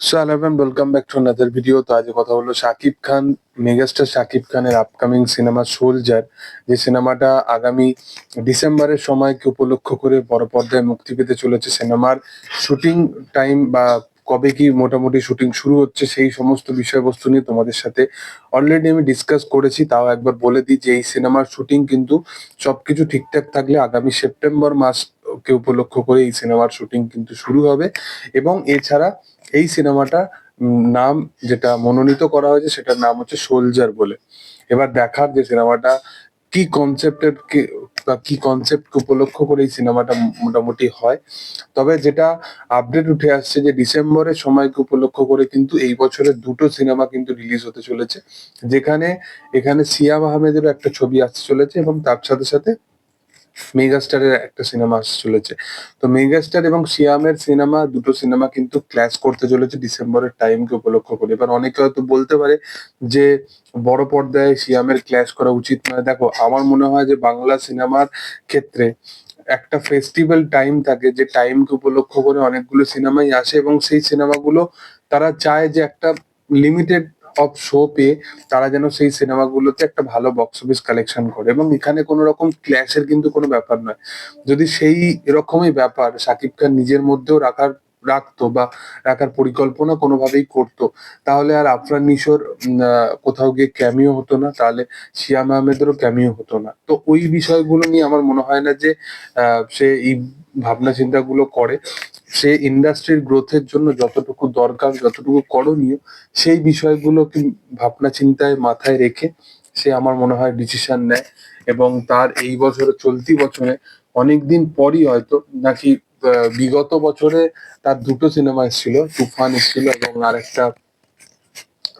Welcome video তো কথা হলো খান মেগাস্টার শাকিব খানের আপকামিং সোলজার যে সিনেমাটা আগামী ডিসেম্বরের সময়কে উপলক্ষ করে বড় মুক্তি পেতে চলেছে সিনেমার শুটিং টাইম বা কবে কি মোটামুটি শুটিং শুরু হচ্ছে সেই সমস্ত বিষয়বস্তু নিয়ে তোমাদের সাথে অলরেডি আমি ডিসকাস করেছি। তাও একবার বলে দিই যে এই সিনেমার শুটিং কিন্তু সবকিছু ঠিকঠাক থাকলে আগামী সেপ্টেম্বর মাসকে উপলক্ষ করে এই সিনেমার শুটিং কিন্তু শুরু হবে। এবং এছাড়া এই সিনেমাটা নাম যেটা মনোনীত করা হয়েছে সেটার নাম হচ্ছে সোলজার বলে। এবার দেখার যে সিনেমাটা, কি কনসেপ্টের বা কি কনসেপ্ট উপলক্ষ করে এই সিনেমাটা মোটামুটি হয়, তবে যেটা আপডেট উঠে আসছে যে ডিসেম্বরের সময়কে উপলক্ষ করে কিন্তু এই বছরের দুটো সিনেমা কিন্তু রিলিজ হতে চলেছে। যেখানে, এখানে সিয়াম আহমেদের একটা ছবি আসতে চলেছে এবং তার সাথে সাথে মেগাস্টারের একটা সিনেমা চলেছে। তো মেগাস্টার এবং সিয়ামের সিনেমা, দুটো সিনেমা কিন্তু ক্ল্যাশ করতে চলেছে ডিসেম্বরের টাইমকে উপলক্ষ করে। এবার অনেকে হয়তো বলতে পারে যে, বড় পর্দায় সিয়ামের ক্ল্যাশ করা উচিত নয়। দেখো, আমার মনে হয় যে বাংলা সিনেমার ক্ষেত্রে একটা ফেস্টিভ্যাল টাইম থাকে যে টাইমকে উপলক্ষ করে অনেকগুলো সিনেমাই আসে এবং সেই সিনেমাগুলো তারা চায় যে একটা লিমিটেড অফ শো পেয়ে তারা যেন সেই সিনেমাগুলোতে একটা ভালো বক্স অফিস কালেকশন করে। এবং এখানে কোনো রকম ক্ল্যাশের কিন্তু কোনো ব্যাপার নয়। যদি সেই এরকমই ব্যাপার, সাকিব খান নিজের মধ্যেও রাখার রাখতো বা রাখার পরিকল্পনা কোনোভাবেই করতো। তাহলে আর আফরান নিশোর কোথাও গিয়ে ক্যামিও হতো না, তাহলে শিয়াম আহমেদেরও ক্যামিও হতো না। তো ওই বিষয়গুলো নিয়ে আমার মনে হয় না যে সে এই ভাবনা চিন্তাগুলো করে। সে ইন্ডাস্ট্রির গ্রোথের জন্য যতটুকু দরকার, যতটুকু করণীয়, সেই বিষয়গুলো কি ভাবনা চিন্তায় মাথায় রেখে সে আমার মনে হয় ডিসিশন নেয়। এবং তার এই বছরে চলতি বছরে অনেকদিন পরই হয়তো নাকি বিগত বছরে তার দুটো সিনেমা এসেছিল, তুফান এসেছিল এবং আরেকটা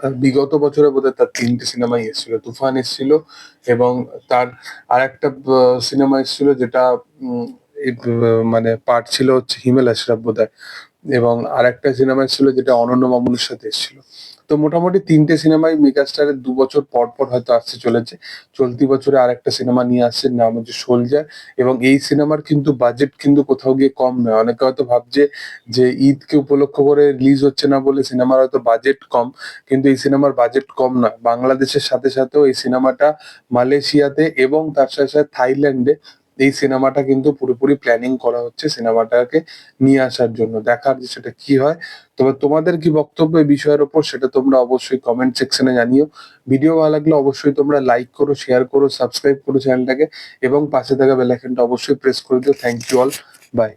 আর বিগত বছরে বোধহয় তার তিনটে সিনেমাই এসেছিল, তুফান এসেছিল এবং তার আরেকটা সিনেমা এসেছিল যেটা মানে পার্ট ছিল হচ্ছে হিমেল আশরাফ বোধহয়। এবং আরেকটা সিনেমা ছিল যেটা অনন্য মামুনের সাথে এসেছিল। তো মোটামুটি তিনটে সিনেমাই মেগাস্টারের দু বছর পর পর হয়তো আসতে চলেছে। চলতি বছরে আরেকটা সিনেমা নিয়ে আসছে নাম হচ্ছে সোলজার। এবং এই সিনেমার কিন্তু বাজেট কিন্তু কোথাও গিয়ে কম নয়। অনেকে হয়তো ভাবছে যে ঈদকে উপলক্ষ করে রিলিজ হচ্ছে না বলে সিনেমার হয়তো বাজেট কম, কিন্তু এই সিনেমার বাজেট কম নয় বাংলাদেশের সাথে সাথেও এই সিনেমাটা মালয়েশিয়াতে এবং তার সাথে সাথে থাইল্যান্ডে এই সিনেমাটা কিন্তু পুরোপুরি প্ল্যানিং করা হচ্ছে সিনেমাটাকে নিয়ে আসার জন্য। দেখার যে সেটা কি হয়, তবে তোমাদের কি বক্তব্য এই বিষয়ের ওপর সেটা তোমরা অবশ্যই কমেন্ট সেকশনে জানিও। ভিডিও ভালো লাগলে অবশ্যই তোমরা লাইক করো শেয়ার করো সাবস্ক্রাইব করো চ্যানেলটাকে এবং পাশে থাকা বেলাইকনটা অবশ্যই প্রেস করে দিও। Thank you all by